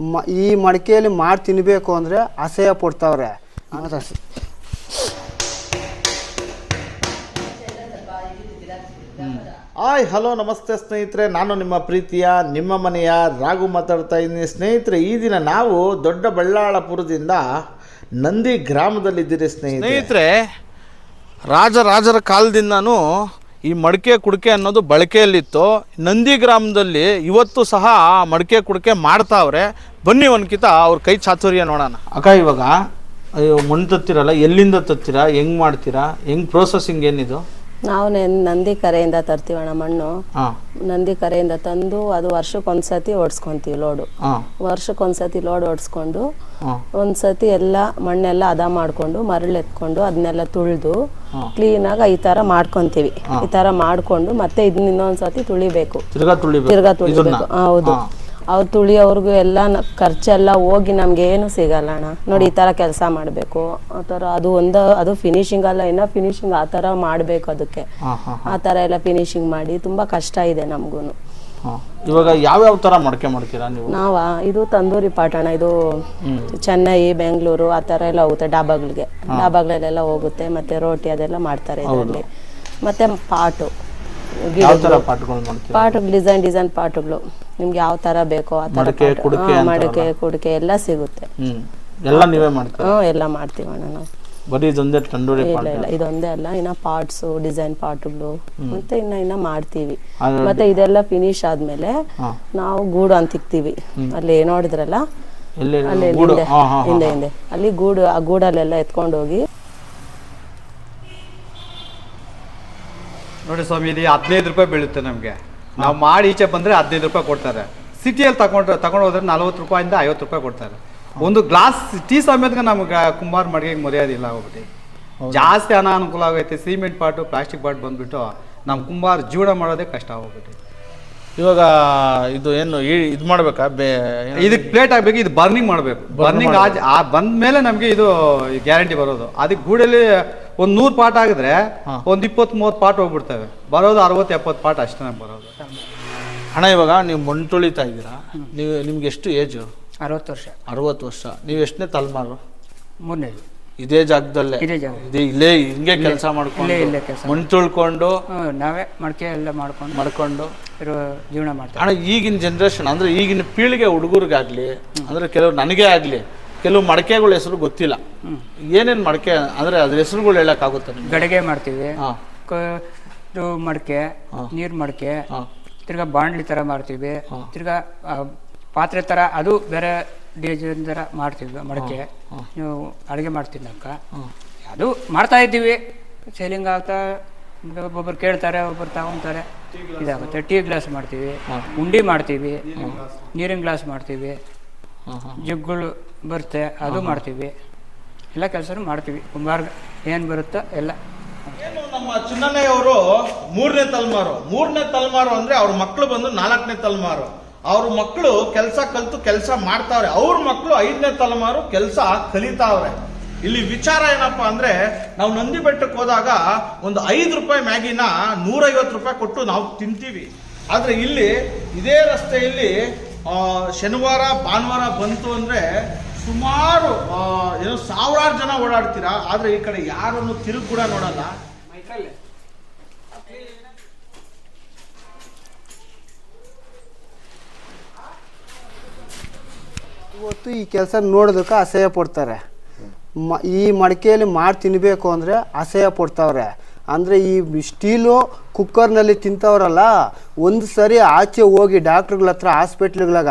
ಮ ಈ ಮಡಿಕೆಯಲ್ಲಿ ಮಾಡಿ ತಿನ್ನಬೇಕು ಅಂದರೆ ಅಸಹ್ಯ ಪಡ್ತಾವ್ರೆ. ಆಯ್ ಹಲೋ ನಮಸ್ತೆ ಸ್ನೇಹಿತರೆ. ನಾನು ನಿಮ್ಮ ಪ್ರೀತಿಯ ನಿಮ್ಮ ಮನೆಯ ರಾಘು ಮಾತಾಡ್ತಾ ಇದ್ದೀನಿ. ಸ್ನೇಹಿತರೆ ಈ ದಿನ ನಾವು ದೊಡ್ಡ ಬಳ್ಳಾಳಪುರದಿಂದ ನಂದಿ ಗ್ರಾಮದಲ್ಲಿದ್ದೀರಿ ಸ್ನೇಹಿತರೆ. ಸ್ನೇಹಿತರೆ ರಾಜರಾಜರ ಕಾಲದಿಂದನೂ ಈ ಮಡಿಕೆ ಕುಡಿಕೆ ಅನ್ನೋದು ಬಳಕೆಯಲ್ಲಿತ್ತು. ನಂದಿ ಗ್ರಾಮದಲ್ಲಿ ಇವತ್ತು ಸಹ ಆ ಮಡಿಕೆ ಕುಡಿಕೆ ಮಾಡ್ತಾವ್ರೆ. ಬನ್ನಿ ಒನ್ಕಿತ ಅವ್ರ ಕೈ ಚಾತುರ್ಯ ನೋಡೋಣ. ಅಕ್ಕ, ಇವಾಗ, ಅಯ್ಯೋ, ಮಣ್ಣು ತತ್ತಿರಲ್ಲ, ಎಲ್ಲಿಂದ ತತ್ತಿರ, ಹೆಂಗ್ ಮಾಡ್ತೀರಾ, ಹೆಂಗ್ ಪ್ರೋಸೆಸಿಂಗ್ ಏನಿದು? ನಾವು ನಂದಿ ಕರೆಯಿಂದ ತರ್ತೀವಣ್ಣ ಮಣ್ಣು. ನಂದಿ ಕರೆಯಿಂದ ತಂದು ಅದು ವರ್ಷಕ್ಕೊಂದ್ಸತಿ ಓಡಿಸ್ಕೊಂತೀವಿ ಲೋಡು. ವರ್ಷಕ್ಕೊಂದ್ಸತಿ ಲೋಡ್ ಓಡಿಸ್ಕೊಂಡು ಒಂದ್ಸತಿ ಎಲ್ಲ ಮಣ್ಣೆಲ್ಲ ಅದ ಮಾಡ್ಕೊಂಡು ಮರಳು ಎತ್ಕೊಂಡು ಅದನ್ನೆಲ್ಲ ತುಳಿದು. ಕ್ಲೀನಾಗಿ ಈ ತರ ಮಾಡ್ಕೊಂತೀವಿ. ಈ ತರ ಮಾಡ್ಕೊಂಡು ಮತ್ತೆ ಇದನ್ನ ಇನ್ನೊಂದ್ಸತಿ ತುಳಿಬೇಕು. ತಿರ್ಗಾ ತುಳಿಬೇಕು. ಹೌದು. ಅವ್ರು ತುಳಿಯೋರ್ಗು ಎಲ್ಲ ನ- ಖರ್ಚೆಲ್ಲ ಹೋಗಿ ನಮ್ಗೆ ಏನು ಸಿಗಲ್ಲ ಅಣ್ಣ. ನೋಡಿ ಈ ಥರ ಕೆಲಸ ಮಾಡಬೇಕು. ಆ ಥರ ಅದು ಒಂದು ಅದು ಫಿನಿಶಿಂಗ್ ಅಲ್ಲ ಇನ್ನ ಫಿನಿಶಿಂಗ್ ಆ ಥರ ಮಾಡಬೇಕು ಅದಕ್ಕೆ. ಆ ಥರ ಎಲ್ಲ ಫಿನಿಶಿಂಗ್ ಮಾಡಿ ತುಂಬ ಕಷ್ಟ ಇದೆ ನಮಗೂ ಇವಾಗ ಯಾವ್ಯಾವ ಥರ ಮಡಕೆ ಮಾಡ್ತೀರಾ ನೀವು? ನಾವಾ? ಇದು ತಂದೂರಿ ಪಾಠಣ ಇದು ಚೆನ್ನೈ ಬೆಂಗಳೂರು ಆ ಥರ ಎಲ್ಲ ಹೋಗುತ್ತೆ ಡಾಬಾಗಳಿಗೆ ಡಾಬಾಗಳಲ್ಲೆಲ್ಲ ಹೋಗುತ್ತೆ ಮತ್ತೆ ರೋಟಿ ಅದೆಲ್ಲ ಮಾಡ್ತಾರೆ ಇದರಲ್ಲಿ. ಮತ್ತೆ ಪಾಟು. ಯಾವ ಥರ ಪಾಟ್ಗಳು ಡಿಸೈನ್ ಡಿಸೈನ್ ಪಾಟ್ಗಳು ನಿಮ್ಗೆ ಯಾವ ತರ ಬೇಕೋ ಆ ತರ ಮಡಕೆ, ಪಾಟು. ಕುಡಿಕೆ ಹಾ, ಅಂತಾರಲ್ಲ. ಮಡಕೆ ಕುಡಿಕೆ ಎಲ್ಲ ಸಿಗುತ್ತೆ. ಹ್ಮ್. ಎಲ್ಲ ನೀವೇ ಮಾಡ್ತೀರಾ? ಎಲ್ಲ ಮಾಡ್ತೀವಣ್ಣ ನಾವು. ಬರೀ ಇದೊಂದೇ ತಂಡೂರಿ ಇಲ್ಲ ಪಾಟ್ ಇಲ್ಲ ಇದೊಂದೇ ಅಲ್ಲ. ಇನ್ನ ಪಾರ್ಟ್ಸು ಡಿಸೈನ್ ಪಾಟುಗಳು ಮತ್ತೆ ಇನ್ನ ಇನ್ನ ಮಾಡ್ತೀವಿ. ಅದು- ಮತ್ತೆ ಇದೆಲ್ಲ ಫಿನಿಶ್ ಆದ್ಮೇಲೆ ಹಾ. ನಾವು ಗೂಡು ಅಂತ ಇಕ್ತೀವಿ ಅಲ್ಲಿ ನೋಡಿದ್ರಲ್ಲ? ಎಲ್ಲಿ ಅಲ್ಲಿ ಗೂಡು? ಹಿಂದೆ. ಹಾಂ ಹಾಂ ಹಿಂದೆ ಹಿಂದೆ. ಅಲ್ಲಿ ಗೂಡು ಆ ಗೂಡಲ್ಲೆಲ್ಲ ಎತ್ಕೊಂಡು ಹೋಗಿ ನೋಡಿ ಸ್ವಾಮಿ ಇಲ್ಲಿ ಹದಿನೈದು ರೂಪಾಯಿ ಬೀಳುತ್ತೆ ನಮಗೆ. ನಾವು ಮಾಡಿ ಈಚೆ ಬಂದರೆ ಹದಿನೈದು ರೂಪಾಯಿ ಕೊಡ್ತಾರೆ. ಸಿಟಿಯಲ್ಲಿ ತಗೊಂಡ್ರೆ ತಗೊಂಡು ಹೋದ್ರೆ ನಲ್ವತ್ತು ರೂಪಾಯಿಂದ ಐವತ್ತು ರೂಪಾಯಿ ಕೊಡ್ತಾರೆ. ಒಂದು ಗ್ಲಾಸ್ ಟೀ ಸಮೇತ ನಮ್ಗೆ ಕುಂಬಾರ ಮಡಿಗೆಗೆ ಮರ್ಯಾದಿಲ್ಲ ಹೋಗ್ಬಿಟ್ಟು. ಜಾಸ್ತಿ ಅನಾನುಕೂಲ ಆಗೈತೆ ಸಿಮೆಂಟ್ ಪಾಟು ಪ್ಲಾಸ್ಟಿಕ್ ಪಾಟ್ ಬಂದ್ಬಿಟ್ಟು ನಮ್ಮ ಕುಂಬಾರ ಜೀವನ ಮಾಡೋದೇ ಕಷ್ಟ ಹೋಗ್ಬಿಟ್ಟು. ಇವಾಗ ಇದು ಏನು ಇದು ಮಾಡ್ಬೇಕಾ? ಬೇ ಇದಕ್ಕೆ ಪ್ಲೇಟ್ ಆಗಬೇಕು ಇದು ಬರ್ನಿಂಗ್ ಮಾಡಬೇಕು. ಬರ್ನಿಂಗ್ ಆಜ್ ಆ ಬಂದ ಮೇಲೆ ನಮಗೆ ಇದು ಗ್ಯಾರಂಟಿ ಬರೋದು. ಅದಕ್ಕೆ ಗೂಡಲ್ಲಿ ಒಂದು ನೂರು ಪಾಟ್ ಆಗಿದ್ರೆ ಒಂದು ಇಪ್ಪತ್ತು ಮೂವತ್ತು ಪಾಟ್ ಹೋಗ್ಬಿಡ್ತವೆ. ಬರೋದು ಅರವತ್ತು ಎಪ್ಪತ್ತು ಪಾಟ್ ಅಷ್ಟೇ ನಮ್ಗೆ ಬರೋದು. ಹಣ ಇವಾಗ ನೀವು ಮಣ್ಣು ತುಳಿತಾ ಇದ್ದೀರಾ? ನೀವು ನಿಮ್ಗೆ ಎಷ್ಟು ಏಜು ಅರವತ್ತು ವರ್ಷ. ಅರವತ್ತು ವರ್ಷ. ನೀವು ಎಷ್ಟನೇ ತಲೆಮಾರು? ಮೂರನೇದು. ಇದೇ ಜಾಗದಲ್ಲೇ. ಇದೇ ಜಾಗ. ಇದೇ ಇಲ್ಲೇ ಹಿಂಗೆ ಕೆಲಸ ಮಾಡ್ಕೊಂಡು ಇಲ್ಲೇ ಇಲ್ಲೇ ಕೆಲ್ಸ ಮಣ್ಣು ತುಳ್ಕೊಂಡು ನಾವೇ ಮಡಕೆ ಎಲ್ಲ ಮಾಡ್ಕೊಂಡು ಮಾಡ್ಕೊಂಡು. ಇರೋ ಜೀವನ ಮಾಡ್ತಾರೆ ಅಣ್ಣ ಈಗಿನ ಜನ್ರೇಷನ್ ಅಂದ್ರೆ ಈಗಿನ ಪೀಳಿಗೆ ಹುಡುಗರಿಗಾಗ್ಲಿ ಅಂದ್ರೆ ಕೆಲವು ನನಗೆ ಆಗಲಿ ಕೆಲವು ಮಡಕೆಗಳ ಹೆಸರು ಗೊತ್ತಿಲ್ಲ. ಏನೇನು ಮಡಕೆ ಅಂದ್ರೆ ಅದ್ರ ಹೆಸರುಗಳು ಹೇಳಕ್ಕಾಗುತ್ತೆ ಗಡಿಗೆ ಮಾಡ್ತೀವಿ. ಮಡಕೆ ನೀರ್ ಇದು ಮಡಿಕೆ ನೀರು ಮಡಿಕೆ ಹಾಂ. ತಿರ್ಗಾ ಬಾಂಡ್ಲಿ ಥರ ಮಾಡ್ತೀವಿ. ತಿರ್ಗಾ ಪಾತ್ರೆ ಥರ ಅದು ಬೇರೆ ಡಿಸೈನ್ ಥರ ಮಾಡ್ತೀವಿ ಮಡಿಕೆ. ನೀವು ಅಡುಗೆ ಮಾಡ್ತೀವಿ ಅಕ್ಕ ಅದು ಮಾಡ್ತಾ ಇದ್ದೀವಿ. ಸೇಲಿಂಗ್ ಆಗ್ತಾ ಒಬ್ಬೊಬ್ರು ಕೇಳ್ತಾರೆ ಒಬ್ಬರು ತಗೊಂತಾರೆ. ಇದಾಗುತ್ತೆ. ಟೀ ಗ್ಲಾಸ್ ಮಾಡ್ತೀವಿ ಉಂಡಿ ಮಾಡ್ತೀವಿ ನೀರಿನ ಗ್ಲಾಸ್ ಮಾಡ್ತೀವಿ. ಜಗ್ಗಳು ಬರುತ್ತೆ ಅದು ಮಾಡ್ತೀವಿ. ಎಲ್ಲ ಕೆಲಸನೂ ಮಾಡ್ತೀವಿ. ಕುಂಬಾರ ಏನು ಬರುತ್ತೋ ಎಲ್ಲ. ಏನು ನಮ್ಮ ಚಿನ್ನಣ್ಣಯ್ಯವರು ಮೂರನೇ ತಲೆಮಾರು. ಮೂರನೇ ತಲೆಮಾರು ಅಂದ್ರೆ ಅವ್ರ ಮಕ್ಕಳು ಬಂದು ನಾಲ್ಕನೇ ತಲೆಮಾರು. ಅವ್ರ ಮಕ್ಕಳು ಕೆಲಸ ಕಲ್ತು ಕೆಲಸ ಮಾಡ್ತಾವ್ರೆ. ಅವ್ರ ಮಕ್ಕಳು ಐದನೇ ತಲೆಮಾರು ಕೆಲಸ ಕಲಿತಾವ್ರೆ. ಇಲ್ಲಿ ವಿಚಾರ ಏನಪ್ಪಾ ಅಂದ್ರೆ, ನಾವು ನಂದಿ ಬೆಟ್ಟಕ್ಕೆ ಹೋದಾಗ ಒಂದು ಐದು ರೂಪಾಯಿ ಮ್ಯಾಗಿನ ನೂರೈವತ್ತು ರೂಪಾಯಿ ಕೊಟ್ಟು ನಾವು ತಿಂತೀವಿ. ಆದರೆ ಇಲ್ಲಿ ಇದೇ ರಸ್ತೆಯಲ್ಲಿ ಶನಿವಾರ, ಭಾನುವಾರ ಬಂತು ಅಂದ್ರೆ ಸುಮಾರು ಏನೋ ಸಾವಿರಾರು ಜನ ಓಡಾಡ್ತೀರಾ. ಆದರೆ ಈ ಕಡೆ ಯಾರನ್ನು ತಿರುಗಿ ಕೂಡ ನೋಡಲ್ಲ. ಇವತ್ತು ಈ ಕೆಲಸ ನೋಡೋದಕ್ಕೆ ಅಸಹ್ಯ ಪಡ್ತಾರೆ. ಮ, ಈ ಮಡಿಕೆಯಲ್ಲಿ ಮಾಡಿ ತಿನ್ನಬೇಕು ಅಂದರೆ ಅಸಹ್ಯ ಪಡ್ತಾವ್ರೆ. ಅಂದರೆ ಈ ಸ್ಟೀಲು ಕುಕ್ಕರ್ನಲ್ಲಿ ತಿಂತವ್ರಲ್ಲ, ಒಂದು ಸರಿ ಆಚೆ ಹೋಗಿ ಡಾಕ್ಟ್ರುಗಳ ಹತ್ರ ಹಾಸ್ಪಿಟ್ಲ್ಗಳಾಗ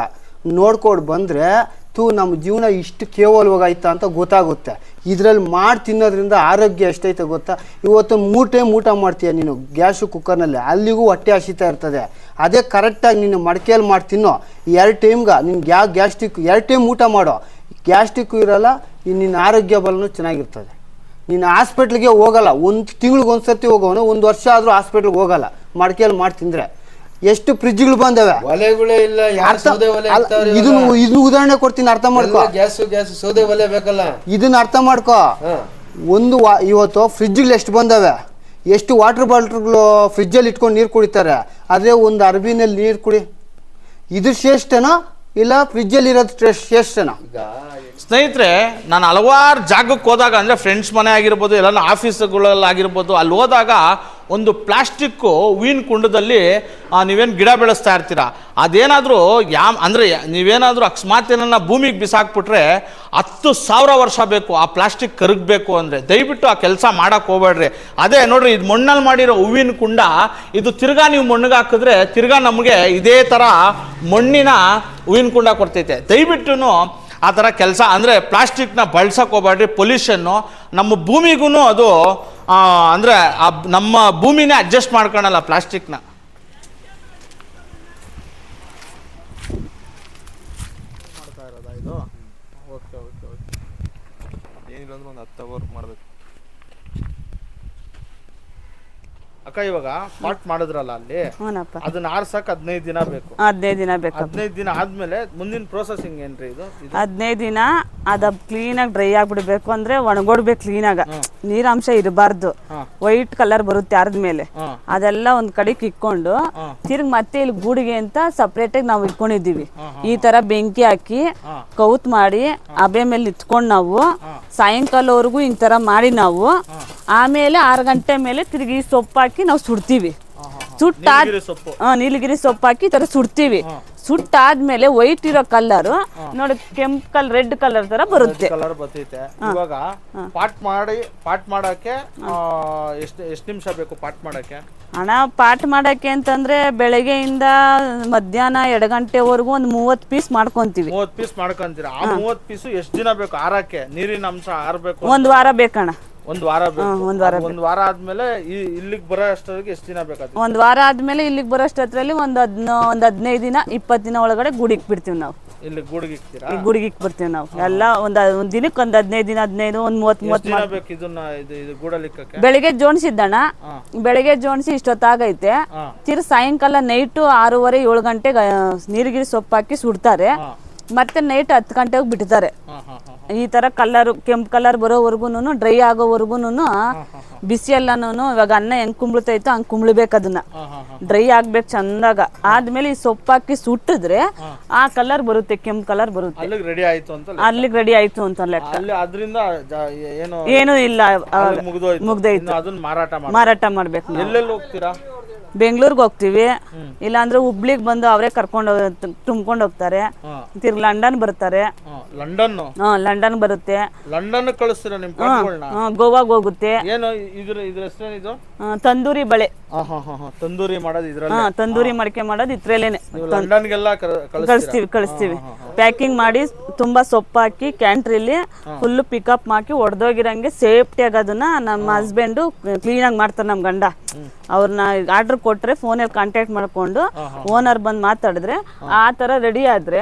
ನೋಡ್ಕೊಂಡು ಬಂದರೆ ತೂ ನಮ್ಮ ಜೀವನ ಇಷ್ಟು ಕೇವಲವಾಗೈತಾ ಅಂತ ಗೊತ್ತಾಗುತ್ತೆ. ಇದರಲ್ಲಿ ಮಾಡಿ ತಿನ್ನೋದ್ರಿಂದ ಆರೋಗ್ಯ ಎಷ್ಟೈತೆ ಗೊತ್ತಾ? ಇವತ್ತು ಮೂರು ಟೈಮ್ ಊಟ ಮಾಡ್ತೀಯ ನೀನು ಗ್ಯಾಸು ಕುಕ್ಕರ್ನಲ್ಲಿ, ಅಲ್ಲಿಗೂ ಹೊಟ್ಟೆ ಹಸಿತಾ ಇರ್ತದೆ. ಅದೇ ಕರೆಕ್ಟಾಗಿ ನೀನು ಮಡಿಕೆಯಲ್ಲಿ ಮಾಡಿ ತಿನ್ನೋ. ಎರಡು ಟೈಮ್ಗೆ ನಿಮ್ಗೆ ಯಾವ ಗ್ಯಾಸ್ಟಿಕ್ ಎರಡು ಟೈಮ್ ಊಟ ಮಾಡೋ. ಗ್ಯಾಸ್ಟಿಕ್ಕು ಇರೋಲ್ಲ ನಿನ್ನ ಆರೋಗ್ಯ ಬಲನೂ ಚೆನ್ನಾಗಿರ್ತದೆ. ನೀನು ಹಾಸ್ಪಿಟ್ಲಿಗೆ ಹೋಗಲ್ಲ. ಒಂದು ತಿಂಗ್ಳಿಗೆ ಒಂದು ಸರ್ತಿ ಹೋಗೋನು ಒಂದು ವರ್ಷ ಆದರೂ ಹಾಸ್ಪಿಟ್ಲಿಗೆ ಹೋಗಲ್ಲ. ಮಡಿಕೆಯಲ್ಲಿ ಮಾಡಿ ತಿಂದರೆ. ಎಷ್ಟು ಫ್ರಿಜ್ಗಳು ಬಂದವೆ? ಒಲೆಗಳೇ ಇಲ್ಲ ಇದನ್ನು ಇದನ್ನು ಉದಾಹರಣೆ ಕೊಡ್ತೀನಿ ಅರ್ಥ ಮಾಡ್ಕೋ. ಗ್ಯಾಸ್ ಗ್ಯಾಸ್ ಸೌದೆ ಒಲೆ ಬೇಕಲ್ಲ? ಇದನ್ನ ಅರ್ಥ ಮಾಡ್ಕೋ. ಒಂದು ವಾ ಇವತ್ತು ಫ್ರಿಜ್ಗಳು ಎಷ್ಟು ಬಂದವೆ? ಎಷ್ಟು ವಾಟರ್ ಬಾಟ್ಲ್ಗಳು ಫ್ರಿಜ್ಜಲ್ಲಿ ಇಟ್ಕೊಂಡು ನೀರು ಕುಡಿತಾರೆ? ಅದೇ ಒಂದು ಅರ್ಬಿನಲ್ಲಿ ನೀರು ಕುಡಿ. ಇದು ಶ್ರೇಷ್ಠನಾ ಇಲ್ಲ ಫ್ರಿಜ್ಜಲ್ಲಿರೋದು ಟೇಸ್ಟನ ಸ್ನೇಹಿತರೆ, ನಾನು ಹಲವಾರು ಜಾಗಕ್ಕೆ ಹೋದಾಗ, ಅಂದರೆ ಫ್ರೆಂಡ್ಸ್ ಮನೆ ಆಗಿರ್ಬೋದು ಎಲ್ಲ ಆಫೀಸ್ಗಳಲ್ಲಾಗಿರ್ಬೋದು ಅಲ್ಲಿ ಹೋದಾಗ ಒಂದು ಪ್ಲಾಸ್ಟಿಕ್ಕು ಹೂವಿನ ಕುಂಡದಲ್ಲಿ ನೀವೇನು ಗಿಡ ಬೆಳೆಸ್ತಾ ಇರ್ತೀರಾ? ಅದೇನಾದರೂ ಯಾ ಅಂದರೆ ನೀವೇನಾದರೂ ಅಕಸ್ಮಾತ್ ಏನನ್ನ ಭೂಮಿಗೆ ಬಿಸಾಕ್ಬಿಟ್ರೆ, ಹತ್ತು ಸಾವಿರ ವರ್ಷ ಬೇಕು, ಆ ಪ್ಲಾಸ್ಟಿಕ್ ಕರಗಬೇಕು ಅಂದರೆ. ದಯವಿಟ್ಟು ಆ ಕೆಲಸ ಮಾಡೋಕ್ಕೆ ಹೋಗ್ಬೇಡ್ರಿ. ಅದೇ ನೋಡ್ರಿ, ಇದು ಮಣ್ಣಲ್ಲಿ ಮಾಡಿರೋ ಹೂವಿನ ಕುಂಡ, ಇದು ತಿರ್ಗಾ ನೀವು ಮಣ್ಣಿಗೆ ಹಾಕಿದ್ರೆ, ತಿರ್ಗಾ ನಮಗೆ ಇದೇ ಥರ ಮಣ್ಣಿನ ಹೂವಿನ ಕುಂಡ ಕೊಡ್ತೈತೆ. ದಯವಿಟ್ಟು ಆ ಥರ ಕೆಲಸ ಅಂದರೆ ಪ್ಲಾಸ್ಟಿಕ್ನ ಬಳಸಕ್ಕೆ ಹೋಗ್ಬೇಡ್ರಿ ಪೊಲ್ಯೂಷನ್ನು ನಮ್ಮ ಭೂಮಿಗೂ ಅದು ಅಂದರೆ ನಮ್ಮ ಭೂಮಿನೇ ಅಡ್ಜಸ್ಟ್ ಮಾಡ್ಕೊಳಲ್ಲ ಪ್ಲಾಸ್ಟಿಕ್ನ. ಮಾಡ್ತಾ ಇರೋದಾ ಇದು? ಓಕೆ ಓಕೆ ಏನಿಲ್ಲ ಅಂದ್ರೆ ಒಂದು ಹತ್ತು ಅವರ್ ಮಾಡಬೇಕು. ಅಕ್ಕ ಇವಾಗ ಪಾಟ್ ಮಾಡಿದ್ರಲ್ಲ ಅಲ್ಲಿ? ಹ್ಞೂನಪ್ಪ. ಅದನ್ನ ಆರ್ಸಕ್ ಹದಿನೈದು ದಿನ ಬೇಕು. ಹದಿನೈದು ದಿನ ಬೇಕು. ಹದಿನೈದು ದಿನ ಆದ್ಮೇಲೆ ಮುಂದಿನ ಪ್ರೊಸೆಸಿಂಗ್ ಏನ್ರಿ ಇದು? ಇದು? ಹದಿನೈದು ದಿನ ಅದು ಕ್ಲೀನಾಗಿ ಡ್ರೈ ಆಗ್ಬಿಡ್ಬೇಕು ಅಂದ್ರೆ ಒಣಗೊಡ್ಬೇಕು ಕ್ಲೀನಾಗ ನೀರಾಂಶ ಇರಬಾರ್ದು. ವೈಟ್ ಕಲರ್ ಬರುತ್ತೆ ಅರ್ದ ಮೇಲೆ ಅದೆಲ್ಲ ಒಂದ್ ಕಡೆಗೆ ಇಕ್ಕೊಂಡು ತಿರ್ಗ್ ಮತ್ತೆ ಇಲ್ಲಿ ಗೂಡಿಗೆ ಅಂತ ಸಪ್ರೇಟ್ ಆಗಿ ನಾವು ಇಟ್ಕೊಂಡಿದ್ದೀವಿ. ಈ ತರ ಬೆಂಕಿ ಹಾಕಿ ಕೌತ್ ಮಾಡಿ ಅಬೆ ಮೇಲೆ ಇಟ್ಕೊಂಡು ನಾವು ಸಾಯಂಕಾಲವರೆಗೂ ಈ ತರ ಮಾಡಿ ನಾವು ಆಮೇಲೆ ಆರು ಗಂಟೆ ಮೇಲೆ ತಿರುಗಿ ಸೊಪ್ಪು ಹಾಕಿ ನಾವು ಸುಡ್ತೀವಿ. ಸುಟ್ಟಾದ ನೀಲಗಿರಿ ಸೊಪ್ಪು. ಹಾಕಿ ಈ ತರ ಸುಡ್ತೀವಿ. ಸುಟ್ಟಾದ್ಮೇಲೆ ವೈಟ್ ಇರೋ ಕಲರ್ ನೋಡಿ ಕೆಂಪ್ ಕಲರ್ ರೆಡ್ ಕಲರ್ ತರ ಬರುತ್ತೆ. ಕಲರ್ ಬರ್ತೈತೆ. ಇವಾಗ ಪಾಟ್ ಮಾಡಿ ಪಾಟ್ ಮಾಡಕ್ಕೆ ಎಷ್ಟು ಎಷ್ಟು ನಿಮಿಷ ಬೇಕು ಪಾಟ್ ಮಾಡಕ್ಕೆ? ಹಣ ಪಾಟ್ ಮಾಡಕ್ಕೆ ಅಂತಂದ್ರೆ ಬೆಳಗ್ಗೆಯಿಂದ ಮಧ್ಯಾಹ್ನ ಎರಡು ಗಂಟೆವರೆಗೂ ಒಂದು ಮೂವತ್ತು ಪೀಸ್ ಮಾಡ್ಕೊಂತೀವಿ. ಮೂವತ್ ಪೀಸ್ ಮಾಡ್ಕೊಂತೀರಾ? ಆ ಮೂವತ್ ಪೀಸು ಎಷ್ಟು ದಿನ ಬೇಕು? ಆರಕ್ಕೆ? ನೀರಿನ ಅಂಶ ಆರಬೇಕು ಒಂದ್ ವಾರ ಬೇಕಣ್ಣ. ಒಂದ್ ವಾರ ಒಂದು ವಾರ ಒಂದ್ ವಾರ ಆದ್ಮೇಲೆ ಇಲ್ಲಿಗ್ ಬರೋ ಅಷ್ಟೊತ್ತಿಗೆ ಎಷ್ಟು ದಿನ ಬೇಕಾಗುತ್ತೆ? ಒಂದ್ ವಾರ ಆದ್ಮೇಲೆ ಇಲ್ಲಿಗೆ ಬರೋಷ್ಟರಲ್ಲಿ ಒಂದ್ ಹದ್ನ ಒಂದ್ ಹದಿನೈದು ದಿನ ಇಪ್ಪತ್ತು ದಿನ ಒಳಗಡೆ ಗುಡಿಗೆ ಬಿಡ್ತೀವಿ ನಾವು. ಇಲ್ಲಿ ಗೂಡಿಗೆ ಇಕ್ತೀರಾ? ಈ ಗುಡಿಗೆ ಬರ್ತೀವಿ ನಾವು. ಎಲ್ಲ ಒಂದ್ ಒಂದ್ ದಿನಕ್ಕೆ ಒಂದ್ ಹದಿನೈದು ದಿನ ಹದಿನೈದು ಒಂದ್ ಮೂವತ್ ಮೂವತ್ತು ದಿನ ಬೇಕು ಇದನ್ನ ಇದು ಇದು ಗೂಡಲ್ಲಿ ಇಕ್ಕಕ್ಕೆ ಬೆಳಿಗ್ಗೆ ಜೋಣಿಸಿದ್ದಣ್ಣ. ಬೆಳಿಗ್ಗೆ ಜೋಣಿಸಿ ಇಷ್ಟೊತ್ತಾಗೈತೆ. ತಿರ್ ಸಾಯಂಕಾಲ ನೈಟು ಆರೂವರೆ ಏಳು ಗಂಟೆಗೆ ನೀರ್ಗಿರಿ ನೀರಿಗಿರಿ ಸೊಪ್ಪು ಹಾಕಿ ಸುಡ್ತಾರೆ ಮತ್ತೆ ನೈಟ್ ಹತ್ತು ಗಂಟೆಗೆ ಬಿಡ್ತಾರೆ. ಈ ತರ ಕಲರ್ ಕೆಂಪು ಕಲರ್ ಬರೋವರೆಗೂ ಡ್ರೈ ಆಗೋವರೆಗೂ ಬಿಸಿ ಎಲ್ಲನೂ ಇವಾಗ ಅನ್ನ ಹೆಂಗ್ ಕುಂಬಳತೈತೋ ಹಂಗ್ ಕುಂಬಳ್ಬೇಕು ಅದನ್ನ. ಡ್ರೈ ಆಗ್ಬೇಕು ಚಂದಾಗ. ಆದ್ಮೇಲೆ ಈ ಸೊಪ್ಪು ಹಾಕಿ ಸುಟ್ಟಿದ್ರೆ ಆ ಕಲರ್ ಬರುತ್ತೆ ಕೆಂಪು ಕಲರ್ ಬರುತ್ತೆ. ರೆಡಿ ಆಯ್ತು ಅಂತ. ಅಲ್ಲಿಗೆ ರೆಡಿ ಆಯ್ತು ಅಂತ ಲೆಕ್ಕ. ಅದರಿಂದ ಏನು ಇಲ್ಲ ಮುಗ್ದೋಯ್ತು. ಮಾರಾಟ ಮಾಡಿ ಮಾರಾಟ ಮಾಡ್ಬೇಕು ಬೆಂಗಳೂರಿಗೆ ಹೋಗ್ತೀವಿ. ಇಲ್ಲಾಂದ್ರೆ ಹುಬ್ಳಿಗ್ ಬಂದು ಅವರೇ ಕರ್ಕೊಂಡು ತುಂಬ್ಕೊಂಡು ಹೋಗ್ತಾರೆ. ತಿರ್ಗಿ ಲಂಡನ್ ಬರ್ತಾರೆ. ಲಂಡನ್ ಲಂಡನ್ ಬರುತ್ತೆ. ಲಂಡನ್ ಕಳಿಸ್ತೀರಾ ನಿಮ್ ಗೋವಾಗ್ ಹೋಗುತ್ತೆ. ಏನು ಇದ್ರ ಇದ್ರ ಹೆಸರೇನಿದು ತಂದೂರಿ ಬಳೆ. ತಂದೂರಿ ಮಾಡೋದು ಇದ್ರಲ್ಲಿ? ತಂದೂರಿ ಮಡಕೆ ಮಾಡೋದು ಇದ್ರಲ್ಲೇನೆ. ಲಂಡನ್ಗೆಲ್ಲ ಕಳಿಸ್ತೀವಿ ಕಳಿಸ್ತೀವಿ. ಪ್ಯಾಕಿಂಗ್ ಮಾಡಿ ತುಂಬಾ ಸೊಪ್ಪು ಹಾಕಿ ಕ್ಯಾಂಟ್ರಿಲಿ ಫುಲ್ ಪಿಕಪ್ ಹಾಕಿ ಒಡೆದೋಗಿರಂಗೆ ಸೇಫ್ಟಿಯಾಗಿ ಅದನ್ನ ನಮ್ಮ ಹಸ್ಬೆಂಡು ಕ್ಲೀನಾಗಿ ಮಾಡ್ತಾರೆ ನಮ್ಮ ಗಂಡ. ಅವ್ರನ್ನ ಆರ್ಡರ್ ಕೊಟ್ರೆ ಫೋನಲ್ಲಿ ಕಾಂಟ್ಯಾಕ್ಟ್ ಮಾಡ್ಕೊಂಡು ಓನರ್ ಬಂದು ಮಾತಾಡಿದ್ರೆ ಆ ತರ ರೆಡಿ ಆದ್ರೆ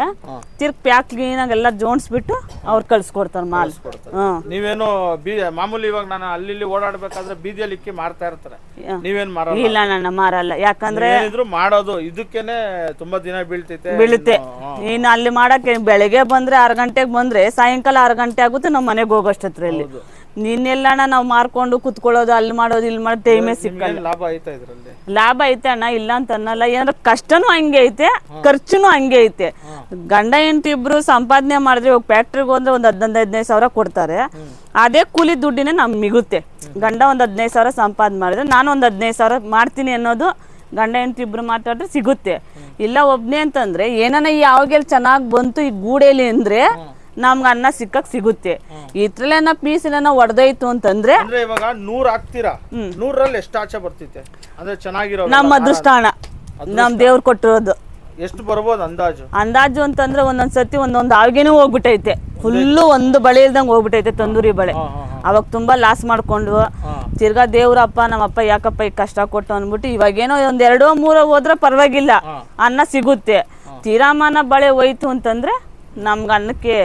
ತಿರ್ಗ್ ಪ್ಯಾಕ್ ಕ್ಲೀನಾಗಿ ಎಲ್ಲ ಜೋಡಿಸ್ಬಿಟ್ಟು ಅವ್ರು ಕಳ್ಸ್ಕೊಡ್ತಾರೆ ಮಾಲ್. ಹ್ಮ್ ನೀವೇನು ಬೀ ಮಾಮೂಲಿ ಇವಾಗ ನಾನು ಅಲ್ಲಿ ಇಲ್ಲಿ ಓಡಾಡ್ಬೇಕಾದ್ರೆ ಬೀದಿಯಲ್ಲಿ ಇಕ್ಕಿ ಮಾರ್ತಾ ಇರ್ತಾರೆ. ನೀವೇನ್ ಮಾರಲ್ಲ? ಇಲ್ಲ ನಾನು ಮಾರಲ್ಲ. ಯಾಕಂದ್ರೆ ಏನಿದ್ರು ಮಾಡೋದು ಇದಕ್ಕೇನೆ ತುಂಬಾ ದಿನ ಬೀಳ್ತೈತೆ ಬೀಳುತ್ತೆ. ಇನ್ನು ಅಲ್ಲಿ ಮಾಡಕ್ಕೆ ಬೆಳಗ್ಗೆ ಬಂದ್ರೆ ಆರು ಗಂಟೆಗೆ ಬಂದ್ರೆ ಸಾಯಂಕಾಲ ಆರು ಗಂಟೆ ಆಗುತ್ತೆ ನಾವು ಮನೆಗೆ ಹೋಗೋಷ್ಟತ್ರಲ್ಲಿ ನಿನ್ನೆಲ್ಲಣ್ಣ ನಾವು ಮಾರ್ಕೊಂಡು ಕುತ್ಕೊಳ್ಳೋದು ಅಲ್ಲಿ ಮಾಡೋದು ಇಲ್ಲಿ ಮಾಡೋದು ಟೈಮೇ ಸಿಕ್ಕಲ್ಲ. ಲಾಭ ಐತಾ ಇದ್ರಲ್ಲಿ? ಲಾಭ ಐತೆ ಅಣ್ಣ ಇಲ್ಲ ಅಂತ ಅನ್ನಲ್ಲ. ಏನಾದ್ರೂ ಕಷ್ಟನೂ ಹಂಗೆ ಐತೆ ಖರ್ಚುನು ಹಂಗೆ ಐತೆ. ಗಂಡ ಹೆಂಡತಿ ಇಬ್ರು ಸಂಪಾದನೆ ಮಾಡಿದ್ರೆ ಇವಾಗ ಫ್ಯಾಕ್ಟ್ರಿಗೆ ಹೋದ್ರೆ ಒಂದು ಹದಿನೈದು ಹದಿನೈದು ಸಾವಿರ ಕೊಡ್ತಾರೆ. ಅದೇ ಕೂಲಿ ದುಡ್ಡಿನೇ ನಮ್ಗೆ ಮಿಗುತ್ತೆ. ಗಂಡ ಒಂದು ಹದಿನೈದು ಸಾವಿರ ಸಂಪಾದನೆ ಮಾಡಿದ್ರೆ ನಾನು ಒಂದು ಹದಿನೈದು ಸಾವಿರ ಮಾಡ್ತೀನಿ ಅನ್ನೋದು ಗಂಡ ಹೆಂಡತಿ ಇಬ್ರು ಮಾತಾಡಿದ್ರೆ ಸಿಗುತ್ತೆ. ಇಲ್ಲ ಒಬ್ನೇ ಅಂತಂದ್ರೆ ಏನಾನ ಈ ಯಾವಾಗೆಲ್ಲ ಚೆನ್ನಾಗಿ ಬಂತು ಈ ಗೂಡೇಲಿ ಅಂದ್ರೆ ನಮ್ಗೆ ಅನ್ನ ಸಿಕ್ಕಕ್ ಸಿಗುತ್ತೆ. ಇದ್ರಲ್ಲೇನ ಪೀಸ್ ಏನಾನ ಒಡೆದೋಯ್ತು ಅಂತಂದ್ರೆ ಅಂದ್ರೆ ಇವಾಗ ನೂರ್ ಹಾಕ್ತೀರಾ? ನೂರಲ್ಲಿ ಎಷ್ಟು ಆಚೆ ಬರ್ತೈತೆ ಅಂದ್ರೆ ಚೆನ್ನಾಗಿರೋ ನಮ್ಮ ಅದೃಷ್ಟ. ಹಣ ನಮ್ ದೇವ್ರ ಕೊಟ್ಟಿರೋದು. ಎಷ್ಟು ಬರ್ಬೋದು ಅಂದಾಜು? ಅಂದಾಜು ಅಂತಂದ್ರೆ ಒಂದೊಂದ್ ಸತಿ ಒಂದೊಂದು ಆವಿಗೆನೂ ಹೋಗ್ಬಿಟ್ಟೈತೆ ಫುಲ್ಲು ಒಂದು ಬಳೆ ಇಲ್ದಂಗೆ ಹೋಗ್ಬಿಟ್ಟೈತೆ ತಂದೂರಿ ಬಳೆ. ಅವಾಗ ತುಂಬಾ ಲಾಸ್ ಮಾಡ್ಕೊಂಡು ತಿರ್ಗಾ ದೇವ್ರಪ್ಪ ನಮ್ಮಪ್ಪ ಯಾಕಪ್ಪ ಈಗ ಕಷ್ಟ ಕೊಟ್ಟು ಅಂದ್ಬಿಟ್ಟು ಇವಾಗೇನೋ ಒಂದ್ ಎರಡೋ ಮೂರೋ ಹೋದ್ರೆ ಪರವಾಗಿಲ್ಲ. ಅನ್ನ ಸಿಗುತ್ತೆ. ತೀರಾಮಾನ ಬಳೆ ಹೋಯ್ತು ಅಂತಂದ್ರೆ ನಮ್ಗೆ ಅನ್ನಕ್ಕೆ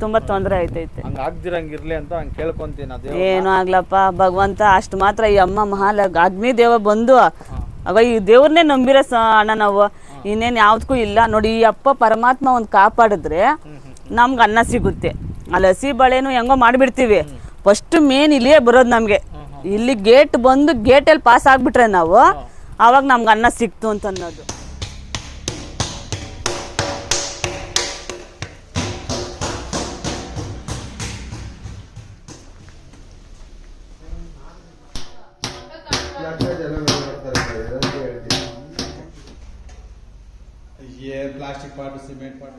ತುಂಬಾ ತೊಂದರೆ ಆಯ್ತೈತೆ. ಹಂಗ ಆಗ್ದಿರಂಗಿರ್ಲಿ ಅಂತ ಹಂಗ್ ಕೇಳ್ಕೊಂತೀನಿ ಅದೇ ಏನು ಆಗ್ಲಪ್ಪ ಭಗವಂತ ಅಷ್ಟು ಮಾತ್ರ ಈ ಅಮ್ಮ ಮಹಾಲ ಅಗ್ನಿ ದೇವ ಬಂದು ಅವ ಈ ದೇವ್ರನ್ನೇ ನಂಬಿರೋ ಸ ಅಣ್ಣ ನಾವು ಇನ್ನೇನು ಯಾವ್ದಕ್ಕೂ ಇಲ್ಲ. ನೋಡಿ ಈ ಅಪ್ಪ ಪರಮಾತ್ಮ ಒಂದು ಕಾಪಾಡಿದ್ರೆ ನಮ್ಗೆ ಅನ್ನ ಸಿಗುತ್ತೆ. ಅಲ್ಲಿ ಹಸಿ ಬಳೆನು ಹೆಂಗೋ ಮಾಡಿಬಿಡ್ತೀವಿ. ಫಸ್ಟ್ ಮೇನ್ ಇಲ್ಲಿಯೇ ಬರೋದು ನಮಗೆ. ಇಲ್ಲಿ ಗೇಟ್ ಬಂದು ಗೇಟಲ್ಲಿ ಪಾಸ್ ಆಗ್ಬಿಟ್ರೆ ನಾವು ಆವಾಗ ನಮ್ಗೆ ಅನ್ನ ಸಿಕ್ತು ಅಂತ ಅನ್ನೋದು. ಏನ್ ಪ್ಲಾಸ್ಟಿಕ್ ಪಾಟ್ ಸಿಮೆಂಟ್ ಪಾಟ್